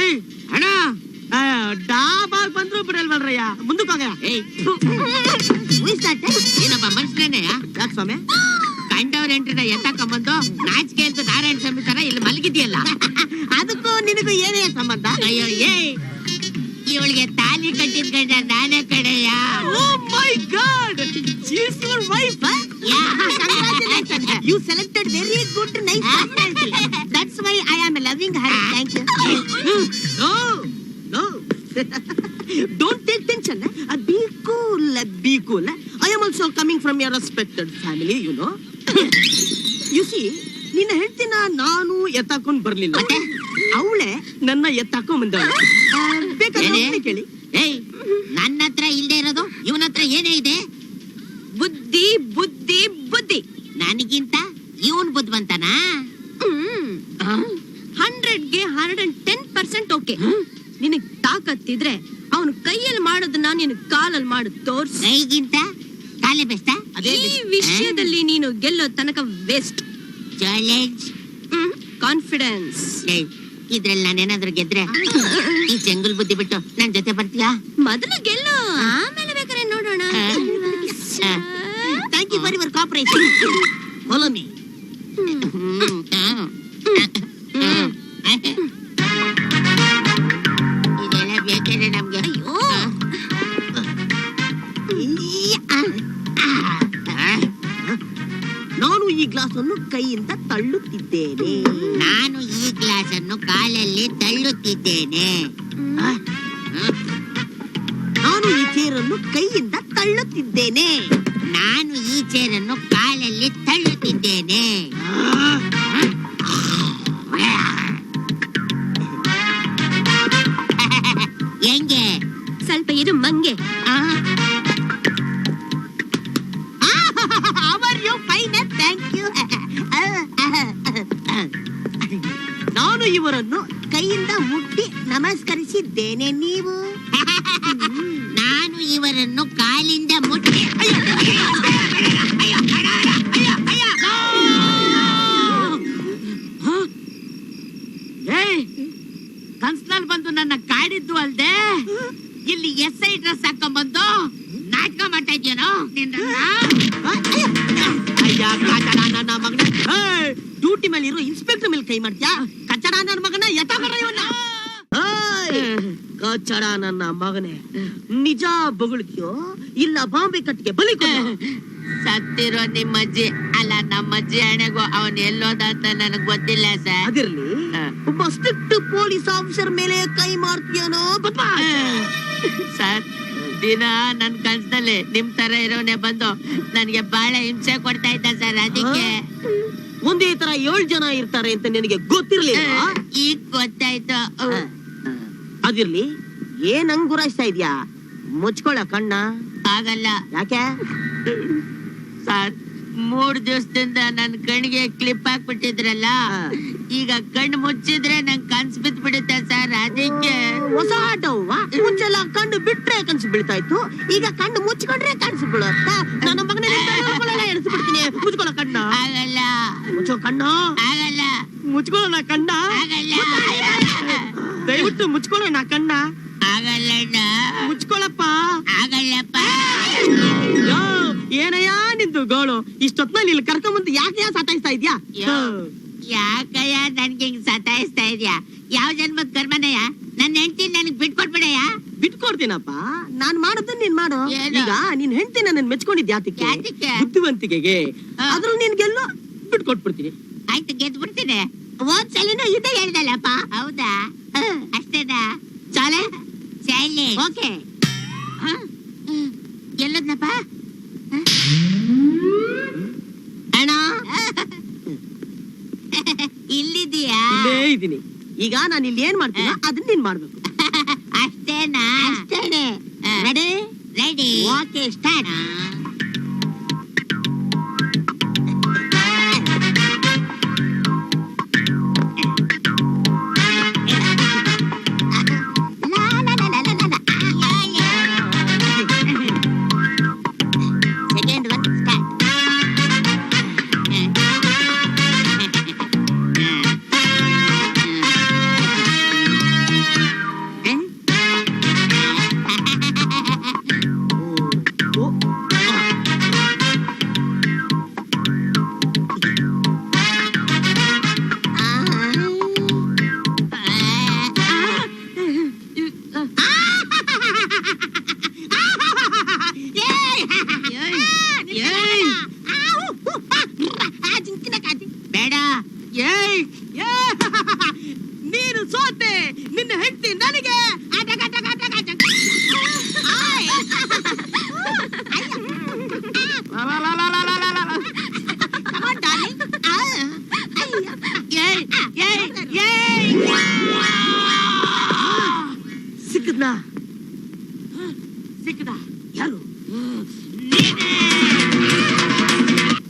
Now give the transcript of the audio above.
ಏಯ್ ಅಣ್ಣ. ಡಾಬಾಗ್ ಬಂದ್ರು ಬಿಡಲ್ವಲ್ರಯ್ಯ? ಮುಂದಕ್ಕೆ ಹೋಗ ಏಯ್. ಏನಪ್ಪ ಮನುಷ್ಯನೇ ಯಾಕೆ ಸ್ವಾಮಿ? ಕಂಡವ್ರ ಎಂಟ್ರಿನ ಎತ್ತಕೊಂಬಂದು ನಾಚಿಕೆ ಅಂತ ನಾರಾಯಣ ಸ್ವಾಮಿ ತರ ಇಲ್ಲಿ ಮಲಗಿದ್ಯಲ್ಲ ಅದಕ್ಕೂ ನಿನಗೂ ಏನೇ ಸಂಬಂಧ? ಅಯ್ಯೋ ಏಯ್. ಇವಳಿಗೆ ತಾಲಿ ಕಟ್ಟಿದ್ ಗಂಡ ನಾನೇ ಕಡೆಯ ಓ my God! She's your wife you. Selected very good nice that's why I am loving her thank you no no don't take tension be cool be cool I am also coming from your respected family you know you see ನಿನ್ನ ಹೇಳ್ತಿನ ನಾನು ಎತ್ತಾಕೊಂಡ್ ಬರ್ಲಿಲ್ಲ? ಅವಳೆ ನನ್ನ ಎತ್ತಾಕೊಂಡ್ ಬಂದವಳೆ. ಕೇಳಿ. ಏಯ್ ನನ್ನ ಹತ್ರ ಇಲ್ದೇ ಇರೋದು ಇವನ ಹತ್ರ ಏನೇ ಇದೆ? ಬುದ್ಧಿ ಬುದ್ಧಿ ಬುದ್ಧಿ. ನನಗಿಂತ ಇವನ್ ಬುದ್ಧಿವಂತನ ಹಂಡ್ರೆಡ್ಗೆ hundred and ten percent okay ನಿನಗ್ ತಾಕತ್ತಿದ್ರೆ ಅವನು ಕೈಯಲ್ಲಿ ಮಾಡೋದನ್ನ ನೀನು ಕಾಲಲ್ಲಿ ಮಾಡು ತೋರ್ಸ್. ಕೈಗಿಂತ ಕಾಲೇ ಅದೇ ಈ ವಿಷಯದಲ್ಲಿ ನೀನು ಗೆಲ್ಲೋ ತನಕ ವೇಸ್ಟ್ ಚಾಲೆಂಜ್ ಕಾನ್ಫಿಡೆನ್ಸ್ ಇದ್ರಲ್ಲಿ ನಾನೇನಾದ್ರೂ ಗೆದ್ರೆ ಈ ಜಂಗಲ್ ಬುದ್ಧಿ ಬಿಟ್ಟು ನನ್ ಜೊತೆ ಬರ್ತೀಯಾ? ಮೊದಲು ಗೆಲ್ಲು. ಆಮೇಲೆ ಬೇಕಾದ್ರೆ ನೋಡೋಣ. Thank you for your cooperation follow me ಈ ಗ್ಲಾಸ್ ಅನ್ನು ಕೈಯಿಂದ ತಳ್ಳುತ್ತಿದ್ದೇನೆ. ನಾನು ಈ ಗ್ಲಾಸ್ ಅನ್ನು ಕಾಲಲ್ಲಿ ತಳ್ಳುತ್ತಿದ್ದೇನೆ. ನಾನು ಈ ಚೇರನ್ನು ಕೈಯಿಂದ ತಳ್ಳುತ್ತಿದ್ದೇನೆ. ನಾನು ಈ ಚೇರನ್ನು ಕಾಲಲ್ಲಿ ತಳ್ಳುತ್ತಿದ್ದೇನೆ. ಹೆಂಗೆ ಸ್ವಲ್ಪ ಇರು ಮಂಗೆ. ಅವರ್ ನಾನು ಇವರನ್ನು ಕೈಯಿಂದ ಮುಟ್ಟಿ ನಮಸ್ಕರಿಸಿದ್ದೇನೆ ನೀವು ನಾನು ಇವರನ್ನು ಕಾಲಿಂದ ಮುಟ್ಟಿ ಕನ್ಸ್ನಲ್ಲಿ ಬಂದು ನನ್ನ ಕಾಡಿದ್ದು ಅಲ್ದೆ ಇಲ್ಲಿ ಎಸ್ ಐ ಡ್ರೆಸ್ ಹಾಕೊಂಡ್ಬಂದು ನಾಟಕ ಮಾಡ್ತಾ ಇದ್ಯಾನೋ ಅಯ್ಯ ನನ್ನ ಮಗನ ಡ್ಯೂಟಿ ಮೇಲೆ ಇರೋ ಇನ್ಸ್ಪೆಕ್ಟರ್ ಮೇಲೆ ಕೈ ಮಾಡ್ತೀಯಾ ಕಚಡ ನನ್ನ ಮಗನ ಎತ್ತ ಬರ ಕಚಡ ನನ್ನ ಮಗನೇ ನಿಜ ಬೊಗಳ್ತೀಯೋ? ಇಲ್ಲ ಬಾಂಬೆ ಕಟ್ಟಿಗೆ ಬಲಿ. ಸತ್ತಿರೋ ನಿಮ್ಮಜ್ಜಿ ಅಲ್ಲ ನಮ್ಮಜ್ಜಿ ಹಣೆಗೂ ಅವನ್ ಎಲ್ಲೋದ ಅಂತ ನನಗ್ ಗೊತ್ತಿಲ್ಲ ಸರ್. ಅದಿರ್ಲಿ. ಒಬ್ಬ ಸ್ಟ್ರಿಕ್ಟ್ ಪೊಲೀಸ್ ಆಫೀಸರ್ ಮೇಲೆ ಕೈ ಮಾಡ್ತೀಯನೋ ಪಾಪ ಸರ್ ದಿನ ನನ್ ಕನ್ಸಲ್ಲಿ ನಿಮ್ ತರ ಇರೋನೆ ಬಂದು ನನ್ಗೆ ಬಹಳ ಹಿಂಸೆ ಕೊಡ್ತಾ ಇದ್ದ ಸರ್ ಅದಕ್ಕೆ. ಒಂದೇ ತರ ಏಳು ಜನ ಇರ್ತಾರೆ ಅಂತ ನಿನಗೆ ಗೊತ್ತಿರ್ಲಿಲ್ಲ ಈಗ ಗೊತ್ತಾಯ್ತು. ಅದಿರ್ಲಿ ಏನ್ ಹಂಗ್ ಗುರಾಯಿಸ್ತಾ ಇದ್ಯಾ? ಮುಚ್ಕೊಳ್ಳ ಕಣ್ಣ. ಆಗಲ್ಲ ಯಾಕೆ? ಸರ್ ಮೂರ್ ದಿವಸದಿಂದ ನನ್ ಕಣ್ಣಿಗೆ ಕ್ಲಿಪ್ ಹಾಕ್ಬಿಟ್ಟಿದ್ರಲ್ಲ ಈಗ ಕಣ್ಣು ಮುಚ್ಚಿದ್ರೆ ನಂಗ್ ಕನ್ಸ್ ಬಿತ್ ಬಿಡುತ್ತೆ ಸರ್ ಅದಕ್ಕೆ. ಹೊಸ ಆಟವ್ವ ಮುಂಚೆಲ್ಲ ಕಣ್ಣು ಬಿಟ್ರೆ ಕನ್ಸು ಬೀಳ್ತಾ ಇತ್ತು ಈಗ ಕಣ್ಣು ಮುಚ್ಕೊಂಡ್ರೆ ಕನ್ಸು ಬೀಳುತ್ತ? ನನ್ನ ಮಗನ ಎಣಿಸಿ ಬಿಡ್ತೀನಿ ಮುಚ್ಕೊಳ್ಳೋ ಕಣ್ಣ. ಆಗಲ್ಲ ಮುಚ್ಚೋ ಕಣ್ಣ? ಆಗಲ್ಲ. ಮುಚ್ಕೊಳ್ಳೋಣ ಕಣ್ಣ? ಆಗಲ್ಲ. ದಯವಿಟ್ಟು ಮುಚ್ಕೊಳ್ಳೋಣ ಕಣ್ಣ? ಆಗಲ್ಲಣ್ಣ ಮುಚ್ಕೊಳ್ಳಪ್ಪ. ಆಗಲ್ಲಪ್ಪ. ಯೋ, ಏನಯ್ಯ ನಿಂದು ಗೋಳು? ಇಷ್ಟೊತ್ನಲ್ಲಿ ಇಲ್ಲಿ ಕರ್ಕೊಂಬಂದು ಯಾಕೆ ಸತಾಯಿಸ್ತಾ ಇದ್ಯಾ? ಯೋ. ಯಾಕಯ್ಯ ನನ್ಗೆ ಹಿಂಗ್ ಸತಾಯಿಸ್ತಾ ಇದ್ಯಾ? ಯಾವ ಜನ್ಮದ ಕರ್ಮನಯ್ಯ? ನನ್ನ ಹೆಂಡತಿ ನನಗ್ ಬಿಟ್ಕೊಟ್ಬಿಡಯ್ಯ? ಬಿಟ್ಕೊಡ್ತೀನಪ್ಪ. ನಾನ್ ಮಾಡೋದನ್ನ ನೀನ್ ಮಾಡು. ಏನು? ಈಗ ನೀನ್ ಹೆಂಡತಿ ನನ್ನ ಮೆಚ್ಕೊಂಡಿದ್ಯಾ ಯಾತಕ್ಕೆ? ಬುದ್ಧಿವಂತಿಕೆಗೆ. ಹಾ. ಅದ್ರಲ್ಲಿ ನಿನ್ಗೆಲ್ಲೋ ಬಿಟ್ಕೊಟ್ಬಿಡ್ತೀನಿ ಆಯ್ತು ಗೆದ್ದು ಬಿಡ್ತೀನಿ. ಹೋದ್ಸಲಿನೂ ಇದೇ ಹೇಳ್ದಲ್ಲಪ್ಪ? ಹೌದಾ? ಅಷ್ಟೇನಾ? ಚಾಲೆ? ಚಾಲೆ. ಓಕೆ. ಎಲ್ಲದ್ನಪ್ಪ? ಅಣ್ಣ? ಇಲ್ಲಿದೀಯಾ ಇಲ್ಲೇ ಇದೀನಿ ಈಗ ನಾನು ಇಲ್ಲಿ ಏನ್ ಮಾಡ್ತೀನಿ ಅದನ್ನ ನೀನ್ ಮಾಡ್ಬೇಕು. ಅಷ್ಟೇನಾ? ಅಷ್ಟೇನೆ. ರೆಡಿ ರೆಡಿ ಓಕೆ ಸ್ಟಾರ್ಟ್ ಸಿಕ್ಕದ ಸಿಕ್ಕದ. ಯಾರು?